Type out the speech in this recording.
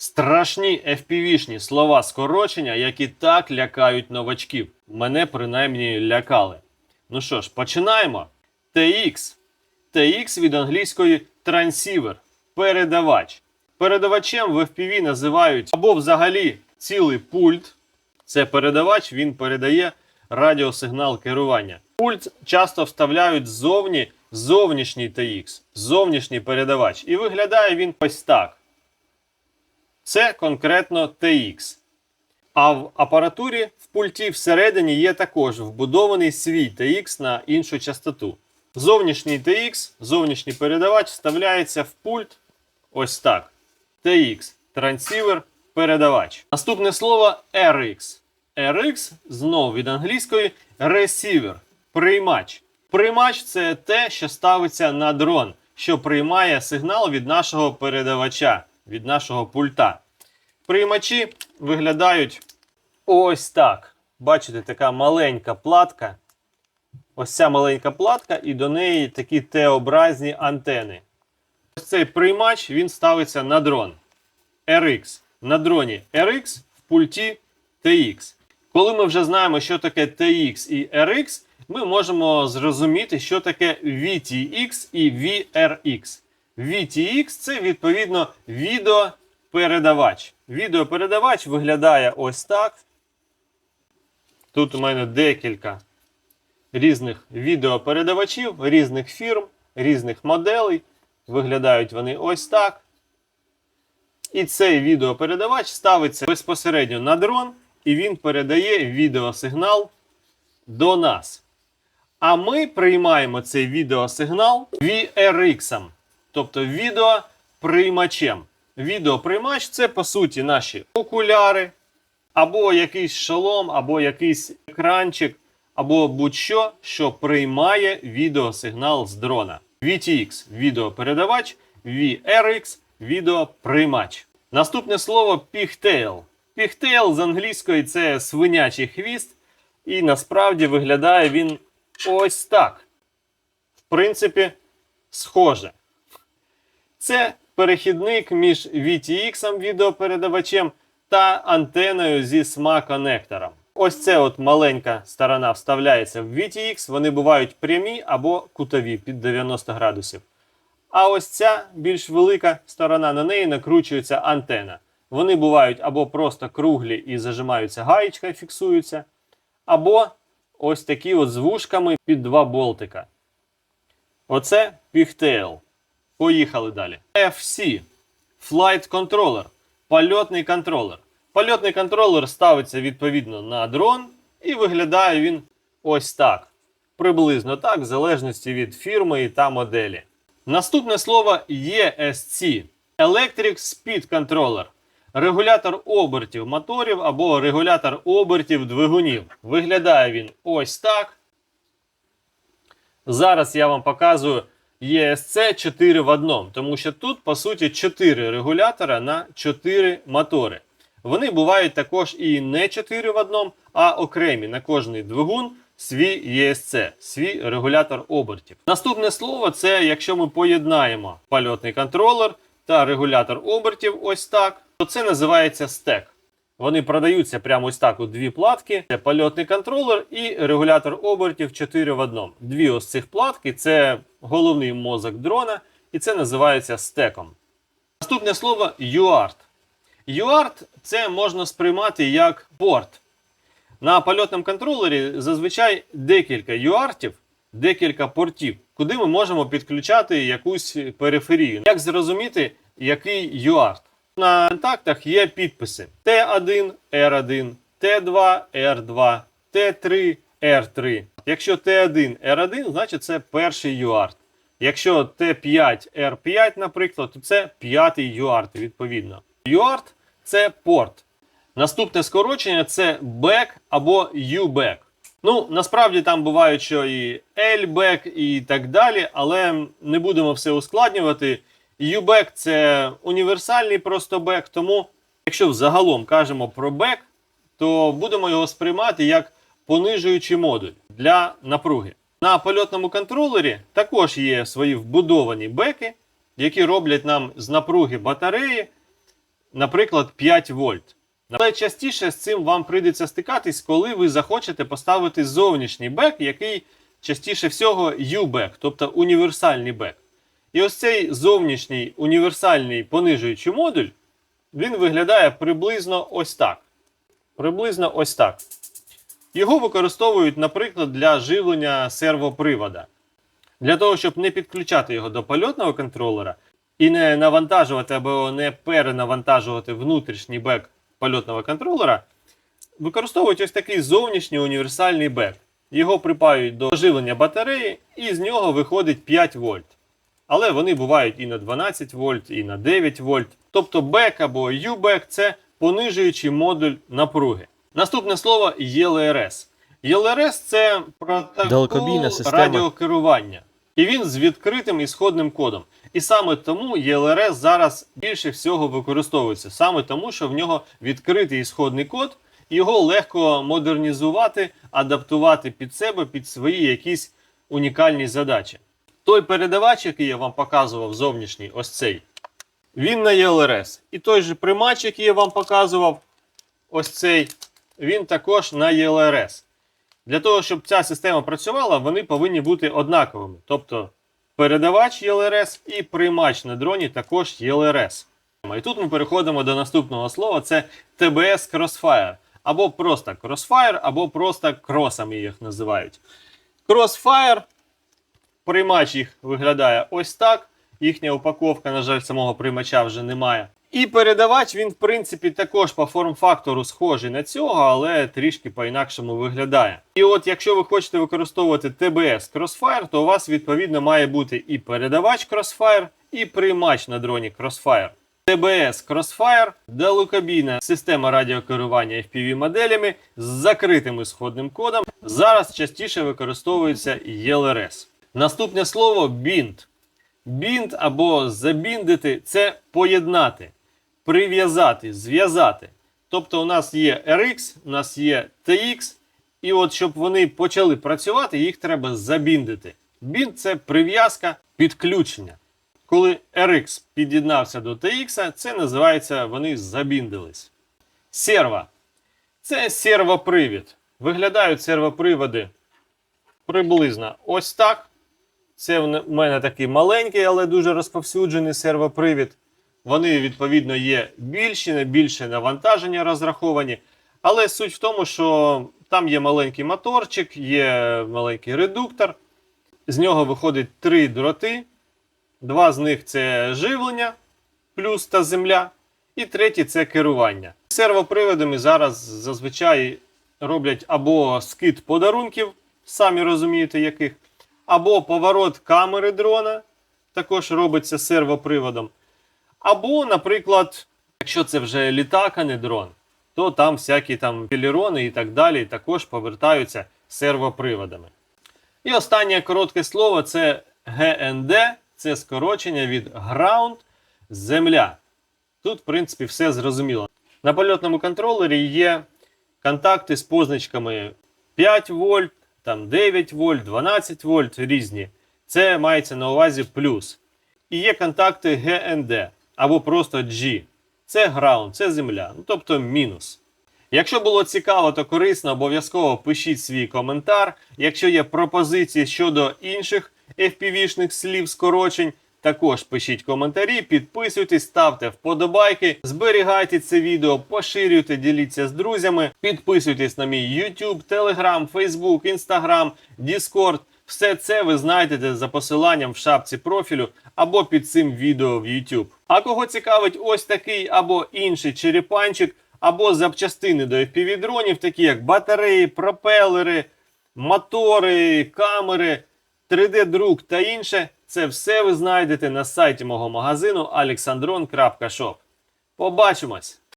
Страшні FPV-шні слова скорочення, які так лякають новачків. Мене принаймні лякали. Ну що ж, починаємо. TX. TX від англійської трансівер. Передавач. Передавачем в FPV називають або взагалі цілий пульт. Це передавач, він передає радіосигнал керування. Пульт часто вставляють ззовні зовнішній TX, зовнішній передавач. І виглядає він ось так. Це конкретно TX. А в апаратурі в пульті всередині є також вбудований свій TX на іншу частоту. Зовнішній TX, зовнішній передавач вставляється в пульт ось так. TX трансівер передавач. Наступне слово RX. RX знову від англійської receiver приймач. Приймач це те, що ставиться на дрон, що приймає сигнал від нашого передавача, від нашого пульта. Приймачі виглядають ось так. Бачите, така маленька платка. Ось ця маленька платка, і до неї такі Т-образні антени. Ось цей приймач він ставиться на дрон. RX. На дроні RX в пульті TX. Коли ми вже знаємо, що таке TX і RX, ми можемо зрозуміти, що таке VTX і VRX. VTX це відповідно відеопередавач. Відеопередавач виглядає ось так. Тут у мене декілька різних відеопередавачів, різних фірм, різних моделей. Виглядають вони ось так. І цей відеопередавач ставиться безпосередньо на дрон, і він передає відеосигнал до нас. А ми приймаємо цей відеосигнал VRX, тобто відеоприймачем. Відеоприймач це по суті наші окуляри, або якийсь шолом, або якийсь екранчик, або будь-що, що приймає відеосигнал з дрона. VTX відеопередавач, VRX відеоприймач. Наступне слово pigtail. Pigtail з англійської це свинячий хвіст, і насправді виглядає він ось так. В принципі, схоже. Це перехідник між VTX відеопередавачем та антеною зі SMA-конектором. Ось це от маленька сторона вставляється в VTX, вони бувають прямі або кутові під 90 градусів. А ось ця більш велика сторона, на неї накручується антена. Вони бувають або просто круглі і зажимаються гаєчка фіксуються, або ось такі от з вушками під два болтика. Оце пігтейл. Поїхали далі. FC Flight Controller. Польотний контролер. Польотний контролер ставиться відповідно на дрон, і виглядає він ось так. Приблизно так, в залежності від фірми та моделі. Наступне слово ESC Electric Speed Controller. Регулятор обертів моторів або регулятор обертів двигунів. Виглядає він ось так. Зараз я вам показую ESC 4 в одному, тому що тут, по суті, 4 регулятора на 4 мотори. Вони бувають також і не 4 в одному, а окремі на кожний двигун свій ESC, свій регулятор обертів. Наступне слово це якщо ми поєднаємо польотний контролер та регулятор обертів, ось так, то це називається стек. Вони продаються прямо ось так у дві платки. Це польотний контролер і регулятор обертів 4 в одному. Дві ось цих платки це головний мозок дрона, і це називається стеком. Наступне слово UART. UART це можна сприймати як порт. На польотному контролері зазвичай декілька UARTів, декілька портів, куди ми можемо підключати якусь периферію. Як зрозуміти, який UART? На контактах є підписи Т1, R1, Т2, R2, Т3, R3. Якщо Т1, R1, значить це перший UART. Якщо Т5, R5, наприклад, то це п'ятий UART, відповідно. UART – це порт. Наступне скорочення це back або U-back. Ну, насправді там бувають, що і L-back і так далі, але не будемо все ускладнювати. U-back – це універсальний просто бек, тому якщо взагалом кажемо про бек, то будемо його сприймати як понижуючий модуль для напруги. На польотному контролері також є свої вбудовані беки, які роблять нам з напруги батареї наприклад, 5 вольт. Але частіше з цим вам прийдеться стикатись, коли ви захочете поставити зовнішній бек, який частіше всього U-бек, тобто універсальний бек. І ось цей зовнішній універсальний понижуючий модуль, він виглядає приблизно ось так. Приблизно ось так. Його використовують, наприклад, для живлення сервопривода. Для того, щоб не підключати його до польотного контролера і не навантажувати або не перенавантажувати внутрішній бек польотного контролера, використовують ось такий зовнішній універсальний бек. Його припаюють до живлення батареї, і з нього виходить 5 вольт. Але вони бувають і на 12 вольт, і на 9 вольт. Тобто бек або U-бек це понижуючий модуль напруги. Наступне слово ELRS. ELRS це протокол радіокерування. І він з відкритим ісходним кодом. І саме тому ELRS зараз більше всього використовується. Саме тому, що в нього відкритий ісходний код, його легко модернізувати, адаптувати під себе, під свої якісь унікальні задачі. Той передавач, який я вам показував зовнішній, ось цей, він на ELRS. І той же примач, який я вам показував, ось цей, він також на ELRS. Для того, щоб ця система працювала, вони повинні бути однаковими. Тобто передавач ELRS і приймач на дроні також ELRS. І тут ми переходимо до наступного слова: це TBS Crossfire. Або просто Crossfire, або просто кросами їх називають. Crossfire, приймач їх виглядає ось так. Їхня упаковка, на жаль, самого приймача вже немає. І передавач він, в принципі, також по форм-фактору схожий на цього, але трішки по-інакшому виглядає. І от якщо ви хочете використовувати TBS Crossfire, то у вас відповідно має бути і передавач Crossfire, і приймач на дроні Crossfire. TBS Crossfire далекобійна система радіокерування FPV моделями з закритим ісходним кодом. Зараз частіше використовується ELRS. Наступне слово bind. Bind або забіндити це поєднати, прив'язати, зв'язати. Тобто у нас є RX, у нас є TX, і от щоб вони почали працювати, їх треба забіндити. Бінд це прив'язка підключення. Коли RX під'єднався до TX, це називається вони забіндились. Серва. Це сервопривід. Виглядають сервоприводи приблизно ось так. Це в мене такий маленький, але дуже розповсюджений сервопривід. Вони, відповідно, є більші, на більше навантаження розраховані. Але суть в тому, що там є маленький моторчик, є маленький редуктор. З нього виходить три дроти. Два з них це живлення, плюс та земля. І третій це керування. Сервоприводами зараз зазвичай роблять або скид подарунків, самі розумієте, яких, або поворот камери дрона, також робиться сервоприводом. Або, наприклад, якщо це вже літак, а не дрон, то там всякі там пілірони і так далі також повертаються сервоприводами. І останнє коротке слово це ГНД, це скорочення від Ground Земля. Тут, в принципі, все зрозуміло. На польотному контролері є контакти з позначками 5 вольт, там 9 вольт, 12 вольт різні. Це мається на увазі плюс. І є контакти ГНД або просто G. Це ground, це земля, ну тобто мінус. Якщо було цікаво та корисно, обов'язково пишіть свій коментар. Якщо є пропозиції щодо інших FPV-шних слів скорочень, також пишіть коментарі, підписуйтесь, ставте вподобайки, зберігайте це відео, поширюйте, діліться з друзями, підписуйтесь на мій YouTube, Telegram, Facebook, Instagram, Discord. Все це ви знайдете за посиланням в шапці профілю або під цим відео в YouTube. А кого цікавить ось такий або інший черепанчик, або запчастини до FPV-дронів, такі як батареї, пропелери, мотори, камери, 3D-друк та інше, це все ви знайдете на сайті мого магазину alexandron.shop. Побачимось!